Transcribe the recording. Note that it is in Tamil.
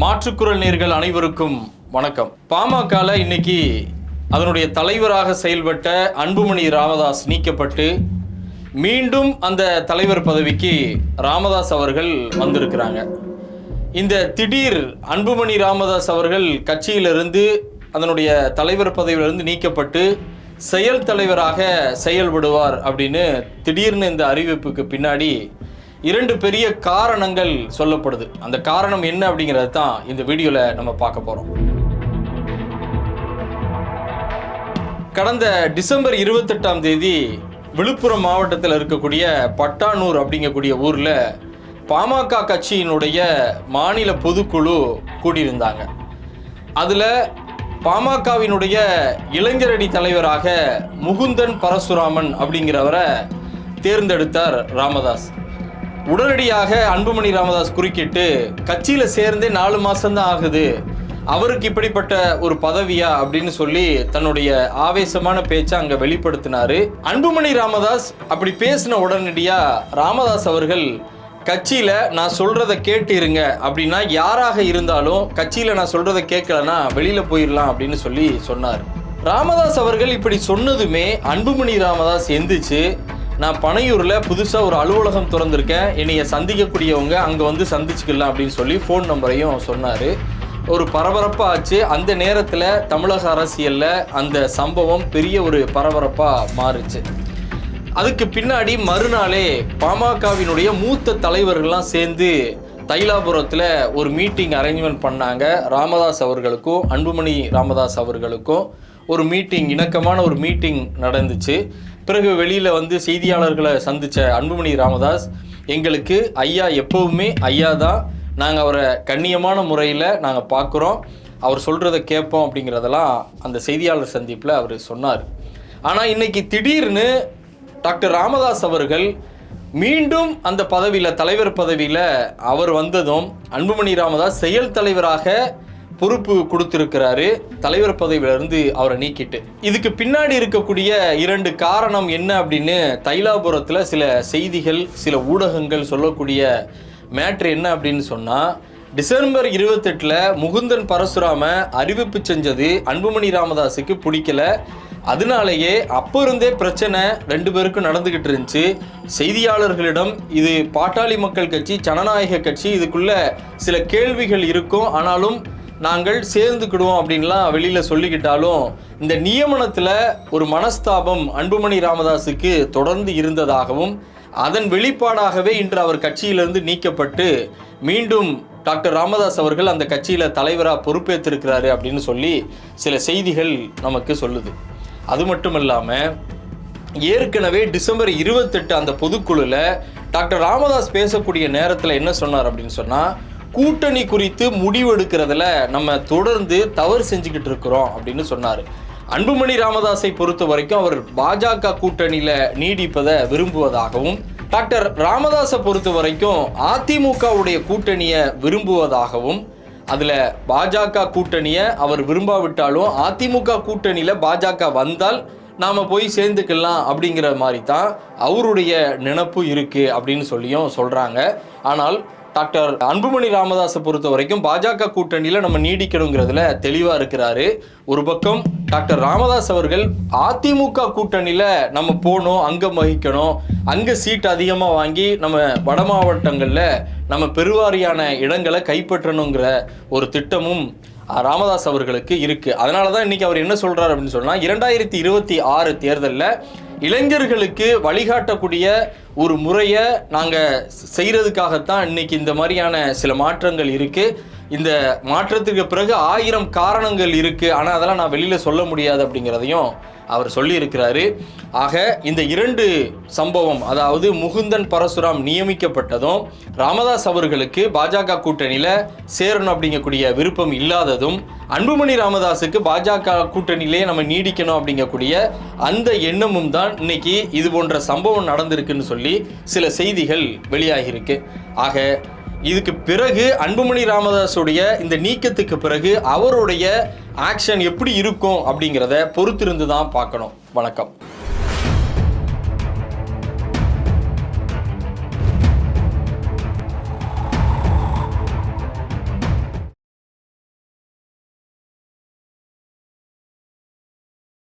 மாற்றுக்குரல் நேர்கள் அனைவருக்கும் வணக்கம். பாமகல இன்னைக்கு அதனுடைய தலைவராக செயல்பட்ட அன்புமணி ராமதாஸ் நீக்கப்பட்டு மீண்டும் அந்த தலைவர் பதவிக்கு ராமதாஸ் அவர்கள் வந்திருக்கிறாங்க. இந்த திடீர் அன்புமணி ராமதாஸ் அவர்கள் கட்சியிலிருந்து அதனுடைய தலைவர் பதவியிலிருந்து நீக்கப்பட்டு செயல் தலைவராக செயல்படுவார் அப்படின்னு திடீர்னு இந்த அறிவிப்புக்கு பின்னாடி இரண்டு பெரிய காரணங்கள் சொல்லப்படுது. அந்த காரணம் என்ன அப்படிங்கிறது தான் இந்த வீடியோவில் நம்ம பார்க்க போகிறோம் கடந்த டிசம்பர் இருபத்தெட்டாம் தேதி விழுப்புரம் மாவட்டத்தில் இருக்கக்கூடிய பட்டானூர் அப்படிங்கக்கூடிய ஊரில் பாமக கட்சியினுடைய மாநில பொதுக்குழு கூடியிருந்தாங்க. அதில் பாமகவினுடைய இளைஞரணி தலைவராக முகுந்தன் பரசுராமன் அப்படிங்கிறவரை தேர்ந்தெடுத்தார் ராமதாஸ். உடனடியாக அன்புமணி ராமதாஸ் குறுக்கிட்டு கட்சியில் சேர்ந்தே நாலு மாசம்தான் ஆகுது. அவருக்கு இப்படிப்பட்ட ஒரு பதவியா? அப்படின்னு சொல்லி தன்னுடைய ஆவேசமான பேச்சை அங்க வெளிப்படுத்தினாரு. அன்புமணி ராமதாஸ் அப்படி பேசின உடனடியா ராமதாஸ் அவர்கள் கட்சியில நான் சொல்றத கேட்டு இருங்க. அப்படின்னா யாராக இருந்தாலும் கட்சியில நான் சொல்றத கேட்கலன்னா வெளியில போயிடலாம். அப்படின்னு சொல்லி சொன்னார். ராமதாஸ் அவர்கள் இப்படி சொன்னதுமே அன்புமணி ராமதாஸ் எந்திரிச்சு நான் பனையூரில் புதுசாக ஒரு அலுவலகம் திறந்திருக்கேன். என்னைய சந்திக்கக்கூடியவங்க அங்கே வந்து சந்திச்சுக்கலாம் அப்படின்னு சொல்லி ஃபோன் நம்பரையும் சொன்னார். ஒரு பரபரப்பாக ஆச்சு. அந்த நேரத்தில் தமிழக அரசியலில் அந்த சம்பவம் பெரிய ஒரு பரபரப்பாக மாறுச்சு. அதுக்கு பின்னாடி மறுநாளே பாமகவினுடைய மூத்த தலைவர்கள்லாம் சேர்ந்து தைலாபுரத்தில் ஒரு மீட்டிங் அரேஞ்ச்மெண்ட் பண்ணாங்க. ராமதாஸ் அவர்களுக்கும் அன்புமணி ராமதாஸ் அவர்களுக்கும் ஒரு மீட்டிங் இணக்கமான ஒரு மீட்டிங் நடந்துச்சு. பிறகு வெளியில் வந்து செய்தியாளர்களை சந்தித்த அன்புமணி ராமதாஸ் எங்களுக்கு ஐயா எப்போவுமே ஐயா தான். நாங்கள் அவரை கண்ணியமான முறையில் நாங்கள் பார்க்குறோம் அவர் சொல்கிறத கேட்போம் அப்படிங்கிறதெல்லாம் அந்த செய்தியாளர் சந்திப்பில் அவர் சொன்னார். ஆனால் இன்னைக்கு திடீர்னு டாக்டர் ராமதாஸ் அவர்கள் மீண்டும் அந்த பதவியில் தலைவர் பதவியில் அவர் வந்ததும் அன்புமணி ராமதாஸ் செயல் தலைவராக பொறுப்பு கொடுத்திருக்கிறாரு. தலைவர் பதவியிலிருந்து அவரை நீக்கிட்டு. இதுக்கு பின்னாடி இருக்கக்கூடிய இரண்டு காரணம் என்ன அப்படின்னு தைலாபுரத்தில் சில செய்திகள் சில ஊடகங்கள் சொல்லக்கூடிய மேட்ரு என்ன அப்படின்னு சொன்னால் டிசம்பர் இருபத்தெட்டில் முகுந்தன் பரசுராம அறிவிப்பு செஞ்சது அன்புமணி ராமதாஸுக்கு பிடிக்கல. அதனாலேயே அப்போ இருந்தே பிரச்சனை ரெண்டு பேருக்கும் நடந்துக்கிட்டு இருந்துச்சு. செய்தியாளர்களிடம் இது பாட்டாளி மக்கள் கட்சி ஜனநாயக கட்சி இதுக்குள்ள சில கேள்விகள் இருக்கும். ஆனாலும் நாங்கள் சேர்ந்துக்கிடுவோம் அப்படின்லாம் வெளியில் சொல்லிக்கிட்டாலும் இந்த நியமனத்தில் ஒரு மனஸ்தாபம் அன்புமணி ராமதாஸுக்கு தொடர்ந்து இருந்ததாகவும் அதன் வெளிப்பாடாகவே இன்று அவர் கட்சியிலிருந்து நீக்கப்பட்டு மீண்டும் டாக்டர் ராமதாஸ் அவர்கள் அந்த கட்சியில் தலைவராக பொறுப்பேற்றிருக்கிறாரு அப்படின்னு சொல்லி சில செய்திகள் நமக்கு சொல்லுது. அது மட்டும் இல்லாமல் ஏற்கனவே டிசம்பர் இருபத்தெட்டு அந்த பொதுக்குழுல டாக்டர் ராமதாஸ் பேசக்கூடிய நேரத்தில் என்ன சொன்னார் அப்படின்னு சொன்னால் கூட்டணி குறித்து முடிவெடுக்கிறதுல நம்ம தொடர்ந்து தவறு செஞ்சுக்கிட்டு இருக்கிறோம் அப்படின்னு சொன்னார். அன்புமணி ராமதாஸை பொறுத்த வரைக்கும் அவர் பாஜக கூட்டணியில் நீடிப்பதை விரும்புவதாகவும் டாக்டர் ராமதாஸை பொறுத்த வரைக்கும் அதிமுகவுடைய கூட்டணியை விரும்புவதாகவும் அதில் பாஜக கூட்டணியை அவர் விரும்பாவிட்டாலும் அதிமுக கூட்டணியில் பாஜக வந்தால் நாம் போய் சேர்ந்துக்கலாம் அப்படிங்கிற மாதிரி தான் அவருடைய நினப்பு இருக்குது அப்படின்னு சொல்லியும் சொல்கிறாங்க ஆனால் டாக்டர் அன்புமணி ராமதாஸை பொறுத்த வரைக்கும் பாஜக கூட்டணியில் நம்ம நீடிக்கணுங்கிறதுல தெளிவாக இருக்கிறாரு. ஒரு பக்கம் டாக்டர் ராமதாஸ் அவர்கள் அதிமுக கூட்டணியில் நம்ம போகணும் அங்கம் வகிக்கணும் அங்கே சீட் அதிகமாக வாங்கி நம்ம வட மாவட்டங்களில் நம்ம பெருவாரியான இடங்களை கைப்பற்றணுங்கிற ஒரு திட்டமும் ராமதாஸ் அவர்களுக்கு இருக்கு. அதனால தான் இன்னைக்கு அவர் என்ன சொல்றாரு அப்படின்னு சொன்னா இரண்டாயிரத்தி இருபத்தி ஆறு தேர்தலில் இளைஞர்களுக்கு வழிகாட்டக்கூடிய ஒரு முறையை நாங்கள் செய்கிறதுக்காகத்தான் இன்னைக்கு இந்த மாதிரியான சில மாற்றங்கள் இருக்குது இந்த மாற்றத்துக்கு பிறகு ஆயிரம் காரணங்கள் இருக்கு. ஆனால் அதெல்லாம் நான் வெளியில் சொல்ல முடியாது அப்படிங்கிறதையும் அவர் சொல்லியிருக்கிறாரு. ஆக இந்த இரண்டு சம்பவம் அதாவது முகுந்தன் பரசுராம் நியமிக்கப்பட்டதும் ராமதாஸ் அவர்களுக்கு பாஜக கூட்டணியில் சேரணும் அப்படிங்கக்கூடிய விருப்பம் இல்லாததும் அன்புமணி ராமதாஸுக்கு பாஜக கூட்டணியிலே நம்ம நீடிக்கணும் அப்படிங்கக்கூடிய அந்த எண்ணமும் தான் இன்னைக்கு இது போன்ற சம்பவம் நடந்திருக்குன்னு சொல்லி சில செய்திகள் வெளியாகியிருக்கு. ஆக இதுக்கு பிறகு அன்புமணி ராமதாஸுடைய இந்த நீக்கத்துக்கு பிறகு அவருடைய ஆக்ஷன் எப்படி இருக்கும் அப்படிங்கிறத பொறுத்திருந்து தான் பார்க்கணும். வணக்கம்.